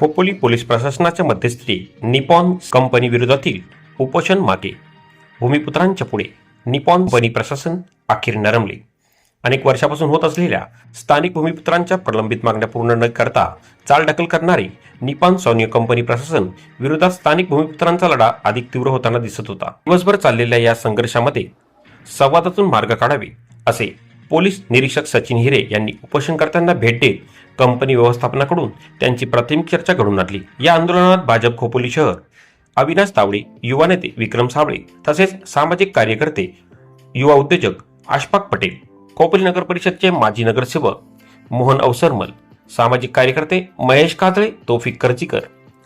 Khopoli police प्रशासनाच्या मध्यस्थी Nippon company विरोधातील उपोषण मागे. भूमिपुत्रांच्या पुढे निपॉन कंपनी प्रशासन अखेर नरमले. अनेक वर्षापासून होत असलेल्या स्थानिक भूमिपुत्रांच्या प्रलंबित मागण्या पूर्ण न करता चालढकल करणारी निपॉन सौन्य कंपनी प्रशासन विरोधात स्थानिक भूमिपुत्रांचा लढा अधिक तीव्र होताना दिसत होता. दिवसभर चाललेल्या या संघर्षामध्ये संवादातून मार्ग काढावे असे पोलीस निरीक्षक सचिन हिरे यांनी उपोषणकर्त्यांना भेट देत कंपनी व्यवस्थापनाकडून त्यांची प्राथमिक चर्चा घडून आणली. या आंदोलनात भाजप खोपोली शहर अविनाश तावडे युवा नेते विक्रम साबळे तसेच सामाजिक कार्यकर्ते युवा उद्योजक आशफाक पटेल खोपोली नगर परिषदचे माजी नगरसेवक मोहन अवसरमल सामाजिक कार्यकर्ते महेश कातळे तोफिक कर्जीकर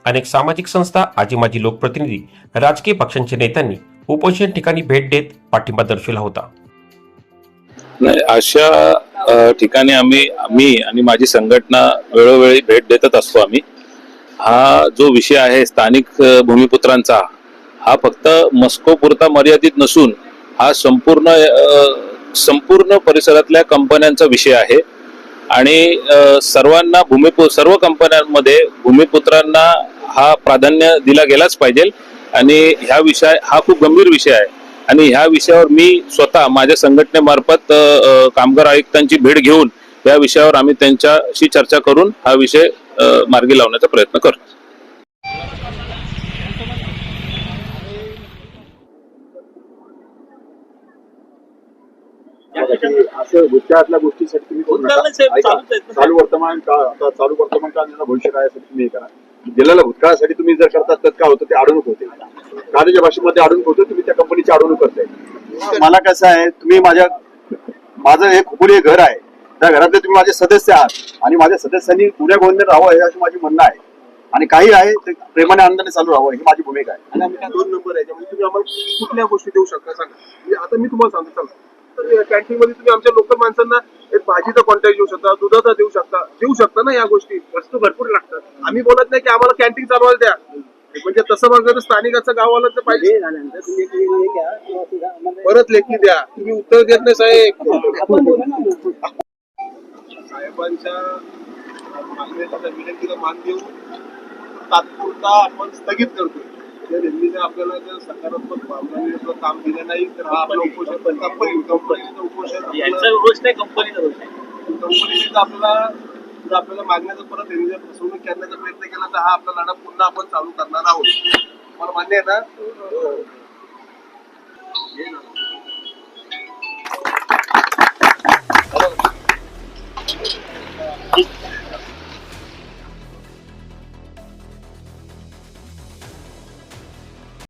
अनेक सामाजिक संस्था आजी माजी लोकप्रतिनिधी राजकीय पक्षांच्या नेत्यांनी उपोषण ठिकाणी भेट देत पाठिंबा दर्शविला होता. नाही अशा ठिकाणी आम्ही मी आणि माझी संघटना वेळोवेळी भेट देतच असतो आम्ही. हा जो विषय आहे स्थानिक भूमिपुत्रांचा हा फक्त मस्को पुरता मर्यादित नसून हा संपूर्ण संपूर्ण परिसरातल्या कंपन्यांचा विषय आहे. आणि सर्वांना भूमिपु सर्व कंपन्यांमध्ये भूमिपुत्रांना हा प्राधान्य दिला गेलाच पाहिजे. आणि ह्या विषय हा खूप गंभीर विषय आहे. आणि ह्या विषयावर मी स्वतः माझ्या संघटनेमार्फत कामगार आयुक्तांची भेट घेऊन या विषयावर आम्ही त्यांच्याशी चर्चा करून हा विषय मार्गी लावण्याचा प्रयत्न करतो असं गोष्टीसाठी. चालू वर्तमान काळ आता चालू वर्तमान काळ आणि भविष्य काळासाठी तुम्ही हे करा. दिलेल्या भूतकाळासाठी तुम्ही जर करतात तर काय होतं? ते अडवणूक होते. काळाच्या भाषेमध्ये अडवणूक होते तुम्ही त्या कंपनीची अडवणूक करताय. मला कसं आहे तुम्ही माझ्या माझं हे खोपोली हे घर आहे. त्या घरातले तुम्ही माझे सदस्य आहात. आणि माझ्या सदस्यांनी पुण्या गोविंद राहावं हे अशी माझी म्हणणं आहे. आणि काही आहे ते प्रेमाने आनंदाने चालू राहावं ही माझी भूमिका आहे. आणि दोन नंबर आहे त्यामुळे तुम्ही आम्हाला कुठल्या गोष्टी देऊ शकता? सांगा. म्हणजे आता मी तुम्हाला सांगतो चला. तर कॅन्टीन मध्ये तुम्ही आमच्या लोकल माणसांना एक भाजीचा कॉन्टॅक्ट देऊ शकता दुधाचा देऊ शकता. देऊ शकता ना या गोष्टी? वस्तू भरपूर लागतात. आम्ही बोलत नाही की आम्हाला कॅन्टीन चालवायला द्या. म्हणजे तसं बघलं तर स्थानिकाचं गाववाला तर पाहिजे. परत लेखी द्या. तुम्ही उत्तर देत नाही साहेब. साहेबांच्या विनंतीला मान तात्पुरता आपण स्थगित करतोय जर आपल्याला जर सकारात्मक भावनांनी जर काम दिलं नाही तर हा आपला उपोषण कंपनी कंपनीचं उपोषण. कंपनीचा आपल्याला जर आपल्याला मागण्याचा परत यांनी जर फसवणूक करण्याचा प्रयत्न केला तर हा आपला लढा पुन्हा आपण चालू करणार आहोत. मला मान्य आहे ना?